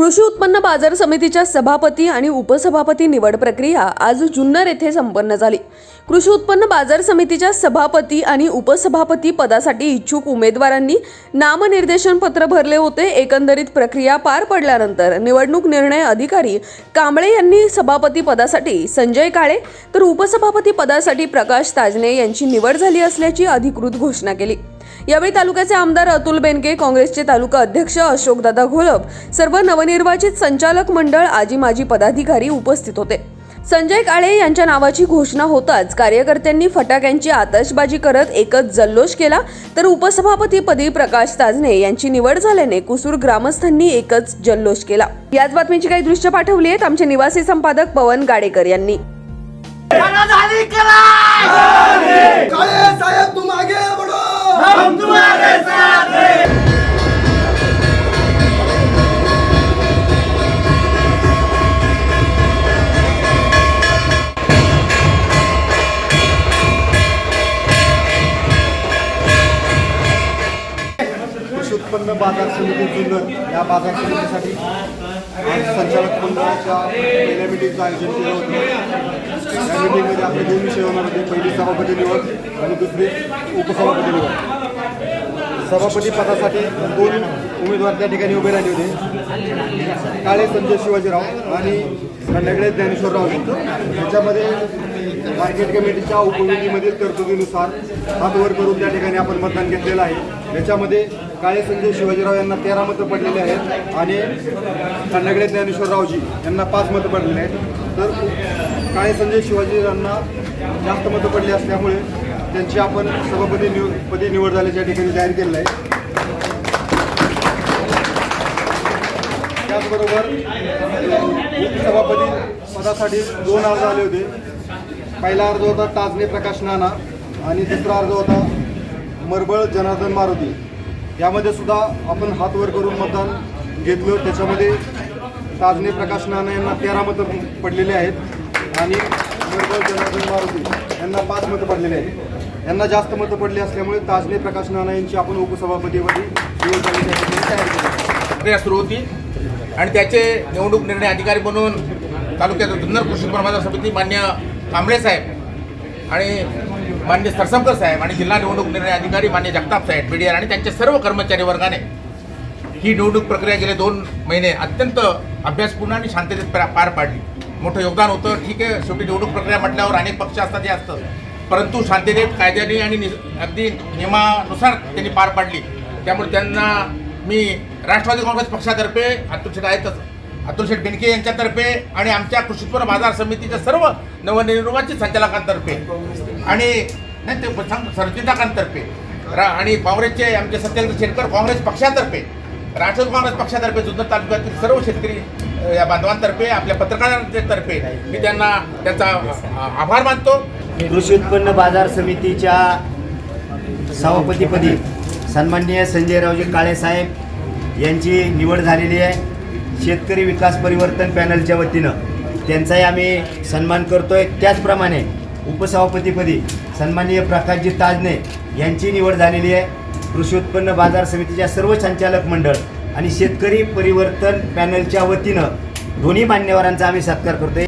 कृषी उत्पन्न बाजार समितीच्या सभापती आणि उपसभापती निवड प्रक्रिया आज जुन्नर येथे संपन्न झाली. कृषी उत्पन्न बाजार समितीच्या सभापती आणि उपसभापती पदासाठी इच्छुक उमेदवारांनी नामनिर्देशन पत्र भरले होते. एकंदरीत प्रक्रिया पार पडल्यानंतर निवडणूक निर्णय अधिकारी कांबळे यांनी सभापती पदासाठी संजय काळे तर उपसभापती पदासाठी प्रकाश ताजने यांची निवड झाली असल्याची अधिकृत घोषणा केली. यावेळी तालुक्याचे आमदार अतुल बेनके काँग्रेसचे तालुका अध्यक्ष अशोकदादा घोलप सर्व नवनिर्वाचित संचालक मंडळ आजी माजी पदाधिकारी उपस्थित होते. संजय काळे यांच्या नावाची घोषणा होताच कार्यकर्त्यांनी फटाक्यांची आतषबाजी करत एकच जल्लोष केला तर उपसभापतीपदी प्रकाश ताजने यांची निवड झाल्याने कुसूर ग्रामस्थांनी एकच जल्लोष केला. याच बातमीची काही दृश्य पाठवली आहेत आमचे निवासी संपादक पवन गाडेकर यांनी. उत्पन्न बाजार समिती जुन्नर या बाजार समितीसाठी आज संचालक मंडळाच्या पहिल्या मिटिंगचं आयोजन केलं होतं. या मिटिंगमध्ये आपले दोन विषय होणार होते पहिली सभापती निवड आणि दुसरी उपसभापती निवड. सभापती पदासाठी दोन उमेदवार त्या ठिकाणी उभे राहिले होते. काळे संजय शिवाजीराव आणि खंडगडे ज्ञानेश्वरराव त्याच्यामध्ये मार्केट कमिटीच्या उपविधीमधील तरतुदीनुसार हात वर करून त्या ठिकाणी आपण मतदान घेतलेलं आहे. याच्यामध्ये काळे संजय शिवाजीराव यांना तेरा मतं पडलेले आहेत आणि खंडगडे ज्ञानेश्वररावजी यांना पाच मतं पडलेले आहेत. तर काळे संजय शिवाजीरावांना जास्त मतं पडली असल्यामुळे त्यांची आपण सभापती निव पदी निवड झाल्याच्या ठिकाणी जाहीर केलेलं आहे. त्याचबरोबर उपसभापती पदासाठी दोन अर्ज आले होते. पहिला अर्ज होता ताजने प्रकाश नाना आणि दुसरा अर्ज होता मरबळ जनार्दन मारुती. यामध्ये सुद्धा आपण हात वर करून मतदान घेतलं. त्याच्यामध्ये ताजने प्रकाश नाना यांना तेरा मतं पडलेले आहेत आणि मरबळ जनार्दन मारुती यांना पाच मतं पडलेले आहेत. यांना जास्त मतं पडली असल्यामुळे ताजने प्रकाश नाना यांची आपण उपसभापतीपदी निवड प्रक्रिया सुरू होती आणि त्याचे निवडणूक निर्णय अधिकारी म्हणून तालुक्यात जुन्नर कृषी उत्पन्न बाजार समिती मान्य कांबळे साहेब आणि मान्य सरसमकर साहेब आणि जिल्हा निवडणूक निर्णय अधिकारी मान्य जगताप साहेब पीडीआर आणि त्यांच्या सर्व कर्मचारी वर्गाने ही निवडणूक प्रक्रिया गेले दोन महिने अत्यंत अभ्यासपूर्ण आणि शांततेत पार पाडली. मोठं योगदान होतं. ठीक आहे शेवटी निवडणूक प्रक्रिया म्हटल्यावर अनेक पक्ष असतात हे असतं. परंतु शांततेत कायद्याने आणि नि- अगदी नियमानुसार त्यांनी पार पाडली. त्यामुळे त्यांना मी राष्ट्रवादी काँग्रेस पक्षातर्फे अतुल शेठ आहेतच अतुल शेठ बेनके यांच्यातर्फे आणि आमच्या कृषी उत्पन्न बाजार समितीच्या सर्व नवनिर्वाचित संचालकांतर्फे आणि नाही ते सांग सरचिंतकांतर्फे रा आणि काँग्रेसचे आमचे सत्येंद्र शेटकर काँग्रेस पक्षातर्फे राष्ट्रवादी काँग्रेस पक्षातर्फे जुन्नर तालुक्यातील सर्व शेतकरी या बांधवांतर्फे आपल्या पत्रकारांतर्फे मी त्यांना त्यांचा आभार मानतो. कृषी उत्पन्न बाजार समितीच्या सभापतीपदी सन्माननीय संजयरावजी काळेसाहेब यांची निवड झालेली आहे. शेतकरी विकास परिवर्तन पॅनलच्या वतीनं त्यांचाही आम्ही सन्मान करतो आहे त्याचप्रमाणे उपसभापतीपदी सन्माननीय प्रकाशजी ताजने यांची निवड झालेली आहे. कृषी उत्पन्न बाजार समितीच्या सर्व संचालक मंडळ आणि शेतकरी परिवर्तन पॅनलच्या वतीनं दोन्ही मान्यवरांचा आम्ही सत्कार करतोय.